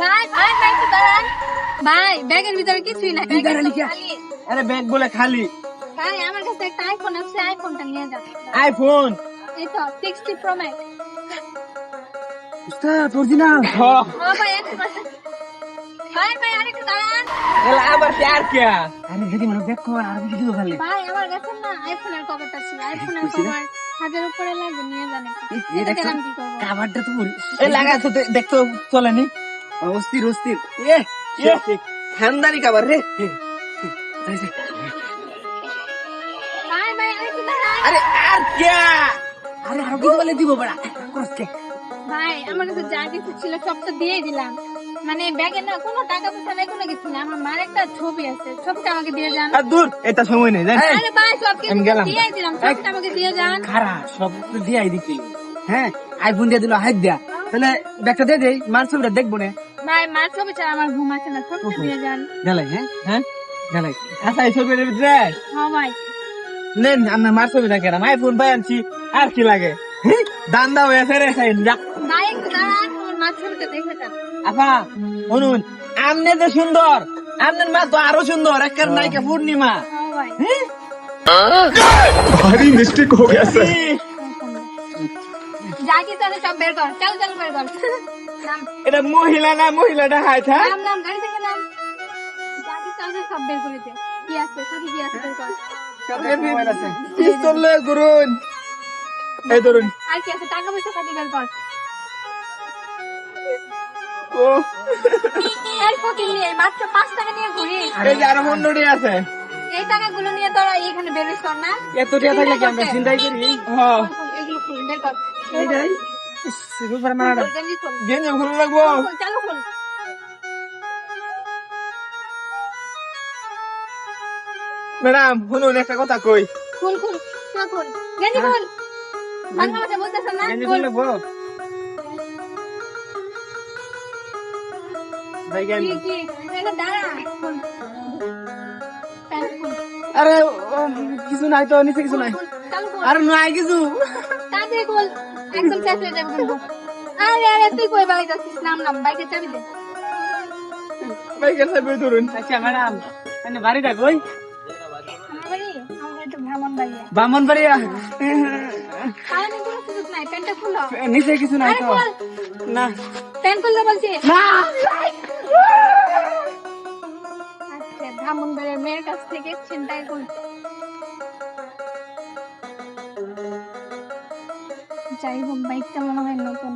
ভাই ভাই ভাই একটু দাঁড়ান। ভাই ব্যাগের ভিতরে কিছুই না কি দাঁড়ালি কে? আরে ব্যাগ বলে খালি। ভাই আমার কাছে একটা আইফোন আছে আইফোনটা নিয়ে যান। আইফোন এই তো সিক্সটি প্রো ম্যাক্স উস্তাদ অরিজিনাল ও ভাই একটু ভাই ভাই আরেকটু দাঁড়ান। এলা আবার প্যার কে? আরে যদি মনে ব্যাক কর আর কিছু দিও খালি ভাই আমার কাছে না আইফোনের কভারটা ছিল আইফোনের কভার হাজার উপরে লাগবে নিয়ে যান একটু। এই, এই এটা কি করব? কাভারটা তো পুরো এ লাগা তো দেখতো চলেনি? অস্থির অস্থির। এ এ খানদানি রে। আরে আর কে আরে আর কিছু বলে দিব বড়া। ভাই আমার কাছে যা কিছু ছিল সব তো দিয়ে দিলাম। মানে ব্যাগে না কোনো টাকা পয়সা নেই কোনো কিছু না আমার মার একটা ছবি আছে। ছবিটা আমাকে দিয়ে যান। আর দূর এটা সময় নেই জান আরে ভাই সব কিছু দিয়ে দিলাম। ছবিটা আমাকে দিয়ে যান। খারা সব তো দিয়াই দিছি। হ্যাঁ আইফোন দিয়ে দিল হাইট দিয়া। তাহলে ব্যাগটা দেই মার ছবিটা দেখব না। ভাই মার ছবি আমার ঘুম না যান। গেলাই হ্যাঁ? হ্যাঁ? গেলাই। আচ্ছা এই হ্যাঁ, ভাই। নেন মার ছবি পাই আনছি আর কি লাগে? দান দাও এসে রে ভাই একটু মার ছবিটা দেখে যান। আপা শুনুন আমনে যে সুন্দর আমনের মা তো আরও সুন্দর একবার নাইকা পূর্ণিমা। হ্যাঁ ভারী মিস্টেক গেছে। কিছু আছে সব বের কর। চল চল বের কর। নাম। এটা মহিলা না মহিলাটা হাই থা নাম নাম গাড়ি থেকে নাম। যা কিছু আছে সব বের করে দে। কি আছে? সাথে কি আছে? বের কর। মোবাইল আছে। পিস্তল লয়ে ঘুরুন। এই ধরুন। আর কি আছে? টাকা পয়সা সাথে বের কর। ও। এর ফকির নিয়ে মাত্র পাঁচ টাকা নিয়ে ঘুরিস। এই যে আরও মন্ডলি আছে। এই টাকাগুলো নিয়ে তোরা এইখানে বেরিস কর না। এত টাকা থাকলে কি আমরা চিন্তাই করি? হ্যাঁ। এগুলো খুল কর। লাগবো চালু খুল ম্যাডাম শুনুন একটা কথা কই। গেঞ্জি বাংলা ভাষা বলতেছ না গেঞ্জি ভাই কি এটা দাঁড়া আরে কিছু নাই তো নিচে কিছু নাই। চালু নাই কিছু। তাড়াতাড়ি খুল একদম শেষ হয়ে যাবে কিন্তু। আরে আরে তুই কই বাড়ি যাচ্ছিস? নাম নাম বাইকের চাবি দে। ভাই গেছে বই ধরুন। আচ্ছা ম্যাডাম এনে বাড়িটা কই আমার বাড়ি আমার একটু ভ্রমণ বাড়িয়া খাওয়ানোর কোনো সুযোগ নাই প্যান্টটা খুলো। নিচে কিছু নাই তো। না। প্যান্ট খুলতে বলছি। না। আচ্ছা ব্রাহ্মণবাড়ির মেয়ের কাছ থেকে ছিনতাই করছে চাই হোক বাইকটা মনে হয় নতুন